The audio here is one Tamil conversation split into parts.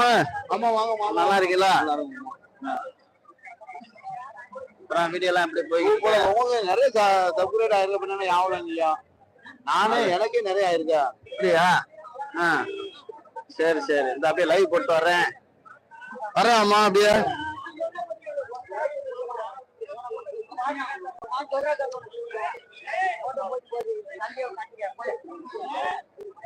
ஆமா ஆமா வாங்க நல்லா இருக்கீங்களா? அப்புறம் வீடியோ எல்லாம் எப்படி போய் உங்களுக்கு நிறைய சப்ஸ்கிரைப் ஆயிருக்கு பண்ணா யாவலம் இல்லையா? நானே எனக்கே நிறைய ஆயிருக்கா. அப்படியா? ஆ. சரி சரி. இந்த அப்படியே லைவ் போட்டு வர்றேன். வரேன் அம்மா அப்படியே.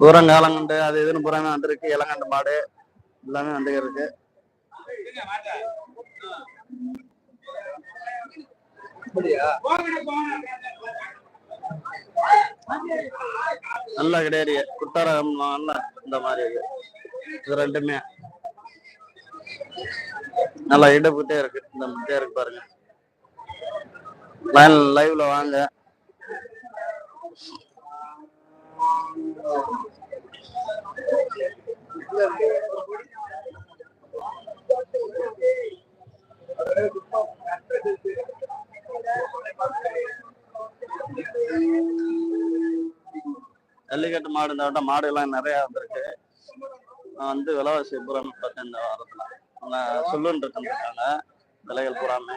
போட்டுறோம் பூரங்காலங்கண்டு அது இதுன்னு பூராமே வந்துருக்கு இளங்கண்டு மாடு எல்லாமே வந்து இருக்கு. நல்லா கிடையாது குட்டாரம் நல்லா இந்த மாதிரி இருக்கு. இது ரெண்டுமே. நல்லா இடப்புட்டே இருக்கு இந்த முட்டே இருக்கு பாருங்க. லைன் லைவ்ல வாங்க. ஜல்லிக்கட்டு மாடு இந்த வட்டம் மாடு எல்லாம் நிறைய வந்திருக்கு. நான் வந்து விலவாசி புறம் பார்த்தேன் இந்த வாரத்துல. அவங்க சொல்லுன்னு இருக்காங்க. விலைகள் பூராமே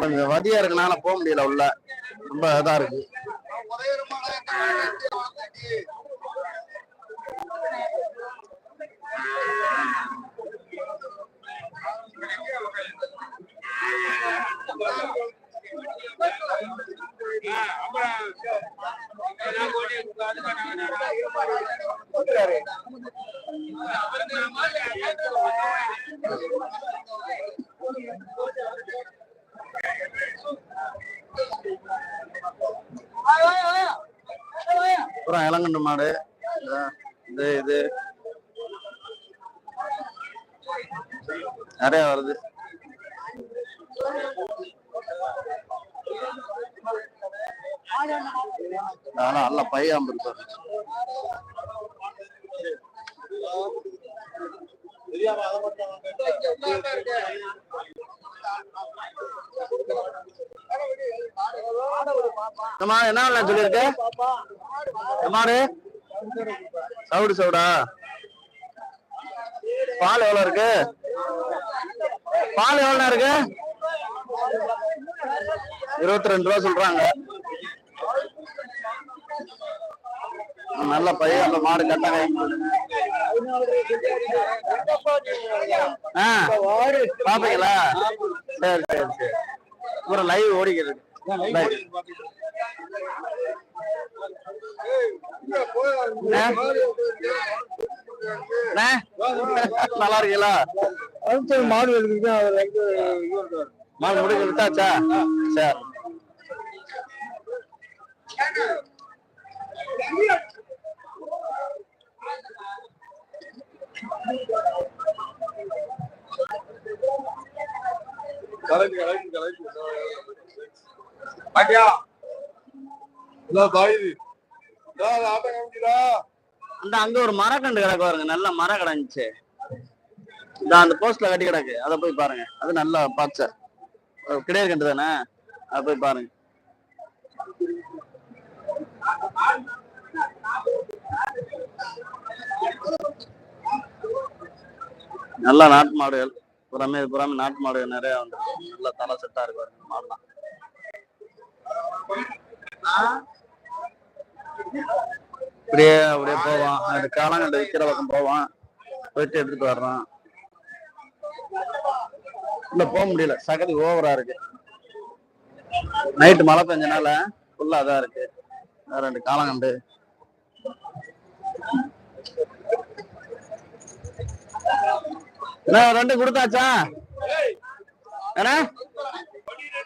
கொஞ்சம் வதியா இருக்கனால போக முடியல உள்ள. ரொம்ப இதா இருக்கு. பூரா இளங்கண்டு மாடு. இது இது. நிறைய வருது. ஆனா நல்ல பையாம்பு இருப்பாரு என்ன விலை சொல்லியிருக்க? எம்மாரு? சவுடு சவுடா? பால் எவ்வளவு இருக்கு? பால் எவ்வளவு இருக்கு? இருபத்தி ரெண்டு ரூபா சொல்றாங்க. நல்ல பையன் அந்த மாடு கட்ட மாடு ஆ பாப்பீங்களா? சரி சரி சரி. அப்புறம் லைவ் ஓடிக்கிறது Live. நல்லா இருக்கீங்களா? மாடு எடுத்துக்கிட்டு அவர் வந்து மாடு முடிக்க விட்டாச்சா? சரி. கலைஞ்சு கலைஞ்சு கலைஞ்சு பாட்டியா அந்த அங்க ஒரு மரக்கண்டு கிடக்கு பாருங்க. நல்ல மரம் கிடந்துச்சு இந்த அந்த போஸ்ட்ல கட்டி கிடக்கு. அதை போய் பாருங்க. அது நல்லா பச்சை. கிடையாது கண்டு தானே? அதை போய் பாருங்க. நல்ல நாட்டு மாடுகள். புறமே புறமே நாட்டு மாடுகள் நிறைய வந்து நல்ல தலை செட்டா இருக்கு பாருங்க மாடுலாம். இப்படியே அப்படியே போவான். அந்த காலங்கண்டு விற்கிற பக்கம் போவான். போயிட்டு எடுத்துட்டு வர்றான். இல்ல போக முடியல. சகதி ஓவரா இருக்கு. நைட்டு மழை பெஞ்சனால ஃபுல்லா அதான் இருக்கு. வேற ரெண்டு காலங்கண்டு என்ன ரெண்டு கொடுத்தாச்சா? என்ன?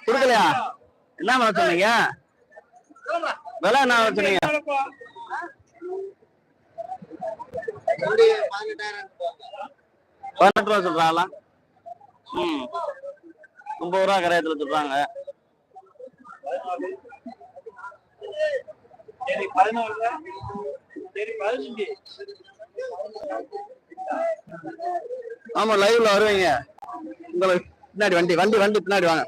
கொடுக்கலையா? என்ன மழை சொன்னீங்க? விலை என்ன சொன்னீங்க பதினெட்டு ரூபா சொல்றாங்களா? ம். முப்பது ரூபா கரையத்துல சொல்றாங்க. ஆமா லைவ்ல வருவீங்க. உங்களுக்கு பின்னாடி வண்டி வண்டி வண்டி பின்னாடி வாங்க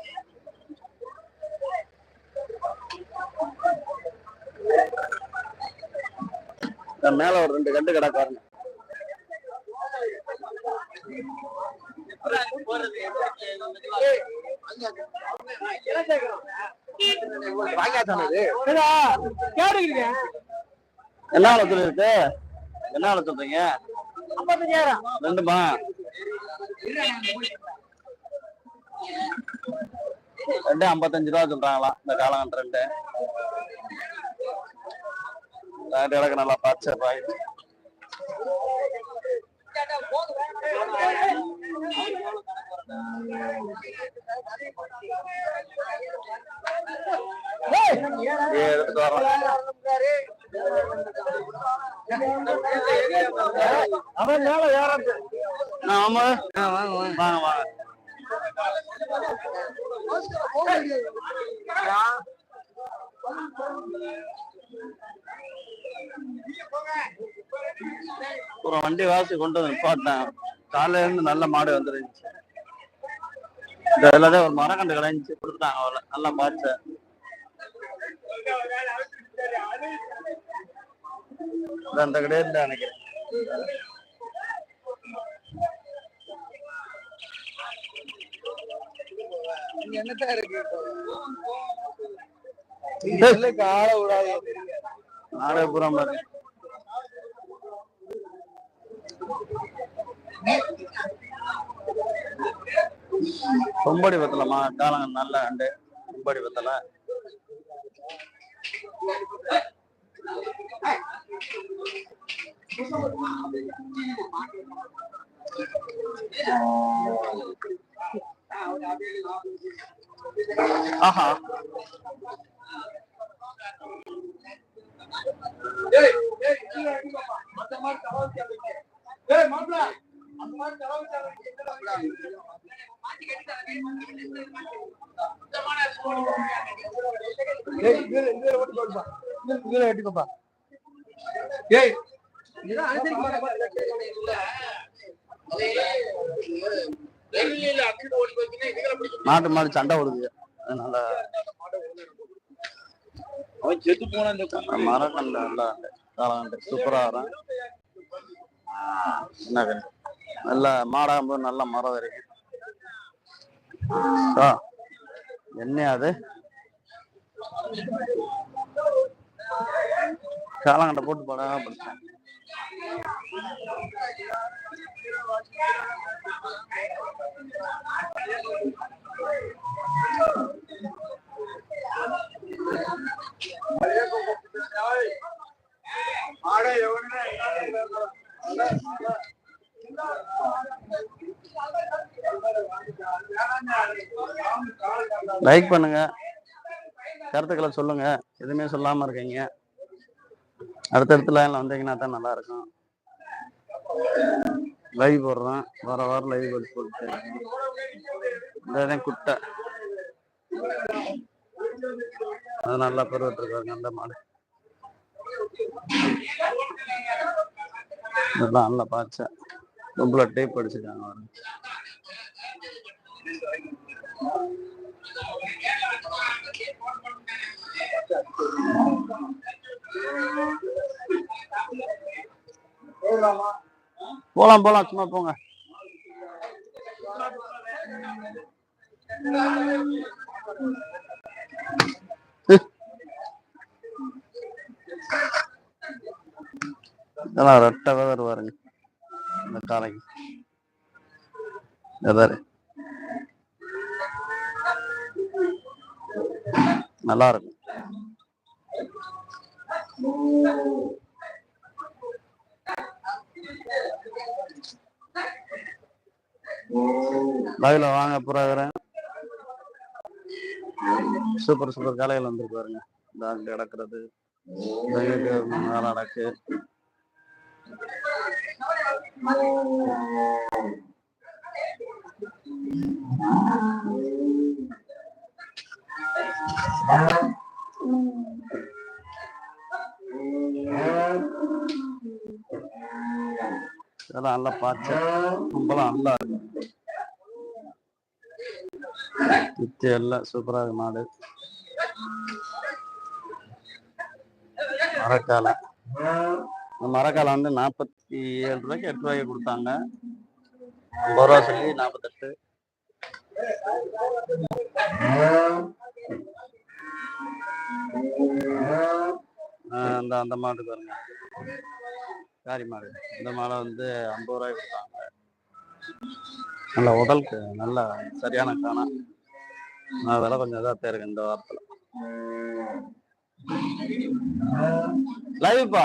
இந்த மேல ஒரு ரெண்டு கண்டு கிடக்கு பாருங்க. என்ன ஆலோசனை இருக்கு என்ன சொல்றீங்க? ரெண்டுமா? ரெண்டு ஐம்பத்தஞ்சு ரூபா சொல்றாங்களா இந்த காலம் ரெண்டு. கிடக்கு நல்லா பச்சை பாய். எடுத்துட்டு வரோம் அவன் மேல ஏறது ஆமா வாங்க வாங்க. வாங்க ஒரு வண்டி வாசி கொண்டு வந்து நிப்பாட்டேன் காலையில இருந்து நல்ல மாடு வந்துருந்துச்சு. இந்த இதுலதான் ஒரு மரக்கண்டு கலைஞ்சி கொடுத்துட்டாங்க அவளை. நல்லா பாய்ச்ச அந்த கிடையாது நினைக்கிறேன். என்னத்தான் இருக்கு ஆள விடாது. நாடே புறம் பாரு. கொம்படி பத்தலமா காலம் நல்ல அண்டு கொம்படி பத்தல ஆஹா. ஏய் ஏய் நாட்டு மாடு சண்டை ஓடுது. அதனால அவன் செத்து போன இந்த மரக்கண்டு நல்லா காலகண்டு சூப்பரா வரும். என்ன கண்டு நல்ல மாடாகும்போது நல்ல மரம் இருக்கு. ஆ, என்ன அது? காலங்கட்டை போட்டு போட படிச்சேன் லைக் பண்ணுங்க. கருத்துக்களை சொல்லுங்க. எதுவுமே சொல்லாம இருக்கீங்க. அடுத்தடுத்த லைன்ல வந்தீங்கன்னா தான் நல்லா இருக்கும். லைவ் போடுறேன் வர வாரம் லைவ் போட்டு போட்டு. குட்டை. அது நல்லா பருவத்து இருக்காங்க அந்த மாடு. இதெல்லாம் நல்லா பாய்ச்ச. ரொம்ப டேப் அடிச்சிருக்காங்க போலாம் போலாம் சும்மா போங்க. இதெல்லாம் ரெட்டை வருவாருங்க இந்த காலைக்கு நல்லா இருக்கும் லைவ்ல வாங்க புறாகிறேன் சூப்பர் சூப்பர் காலையில் வந்துருக்கு பாருங்க. இந்த அங்க கிடக்குறது இந்த இங்க இதெல்லாம் நல்லா பார்த்து ரொம்பலாம் நல்லா இருக்கும் வித்து எல்லாம் சூப்பராக இருக்கு மாடு. மரக்காலை. இந்த வந்து நாற்பத்தி ஏழு ரூபாய்க்கு எட்டு ரூபாய்க்கு கொடுத்தாங்க. ஐம்பது ரூபா சொல்லி நாற்பத்தெட்டு. அந்த அந்த மாடு பாருங்க. காரி மாடு. இந்த மாடை வந்து ஐம்பது ரூபாய் கொடுத்தாங்க நல்ல உடலுக்கு நல்ல சரியான காணா. நான் விலை கொஞ்சம் இதாக இருக்கு இந்த வாரத்தில். லைவ்ப்பா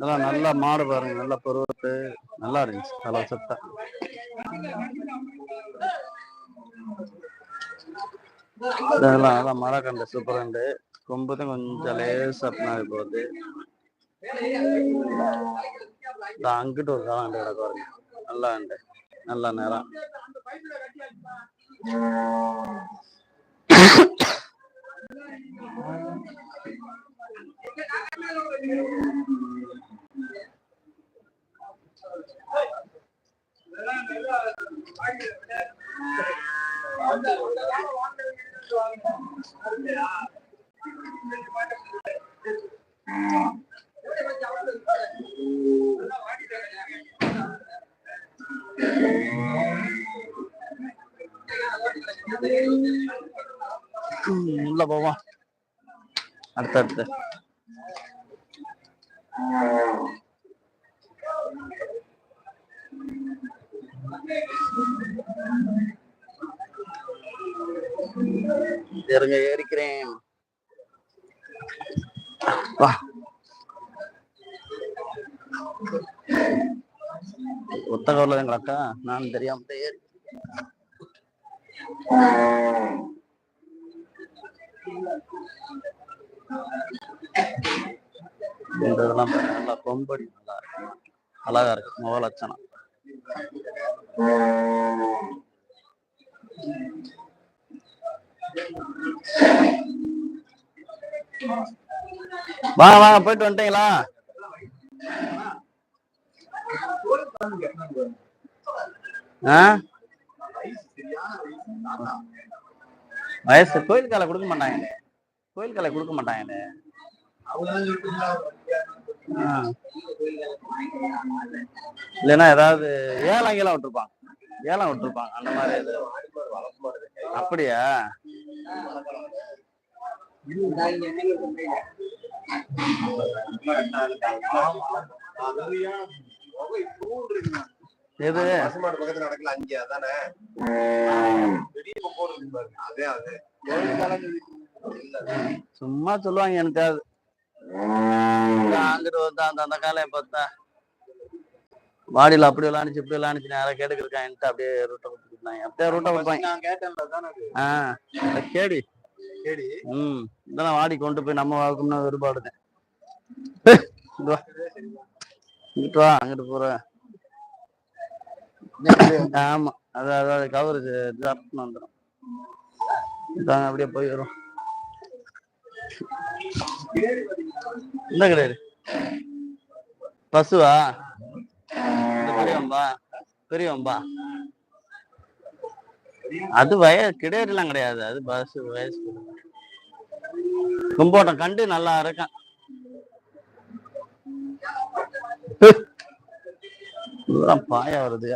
இதெல்லாம் நல்ல மாடு பாருங்க நல்ல பருவத்து நல்லா இருந்துச்சு நல்லா சத்தா இதெல்லாம் நல்லா மரக்கண்டு சூப்பரண்டு கொம்புதான் கொஞ்சம் லேசா பின்னாடி போகுது. அங்கிட்டு ஒரு காலம் கிடக்கு பாருங்க. நல்லா உண்டு நல்ல நேரம் ம், அடுத்தடுத்து இருங்க ஏறிக்கிறேன் வா ஒத்த கவர்ல எங்களக்கா நான் தெரியாம தான் ஏறி இந்த இதெல்லாம் நல்லா கொம்படி நல்லா இருக்கு அழகா இருக்கு முக லட்சணம் வாங்க வாங்க போயிட்டு வந்துட்டீங்களா? வயசு கோயில் காலை கொடுக்க மாட்டாங்க. கோயில் காலை கொடுக்க மாட்டாங்களே ஆ. இல்லைன்னா ஏதாவது ஏலம் கீழம் விட்டுருப்பாங்க. ஏலம் விட்டுருப்பாங்க. அந்த மாதிரி அப்படியா? எது? பசுமாடு பக்கத்துல நடக்கல அங்கே அதானே. அதே அதே. சும்மா சொல்லுவாங்க எனக்கு அது அங்கிட்டு வந்தா அந்த அந்த காலையை பார்த்தா வாடியில அப்படி விளாண்டுச்சு இப்படி விளாண்டுச்சு நேரம் கேட்டுக்கு இருக்கான்ட்டு அப்படியே ரூட்டை கொடுத்துருந்தாங்க அப்படியே ரூட்டை அதானே அது? ஆ கேடி. சரி ம் இதெல்லாம் வாடி கொண்டு போய் நம்ம வாழ்க்கணும்னா வேறுபாடுது இங்க வா. இங்கிட்டு வா அங்கிட்டு போற. ஆமா அது அதாவது கவரு வந்துடும் அப்படியே போய் வரும். என்ன கிடையாது பசுவா? இந்த பெரியவம்பா பெரியவம்பா அது வயசு கிடையாதுலாம் கிடையாது. அது பஸ் வயசு. கும்போட்டம் கண்டு நல்லா இருக்கான். இதெல்லாம் பாயா வருது.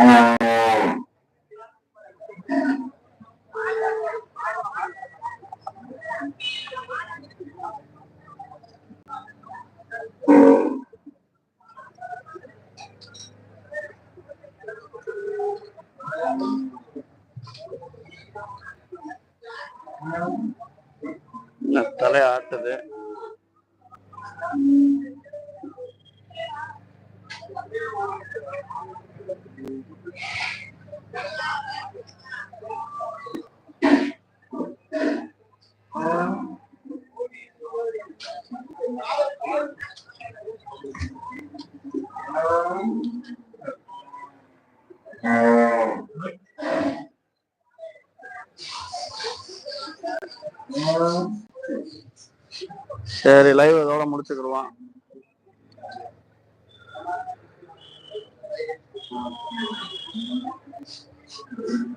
Uh... சரி லைவ் இதோட முடிச்சுக்கிடுவான்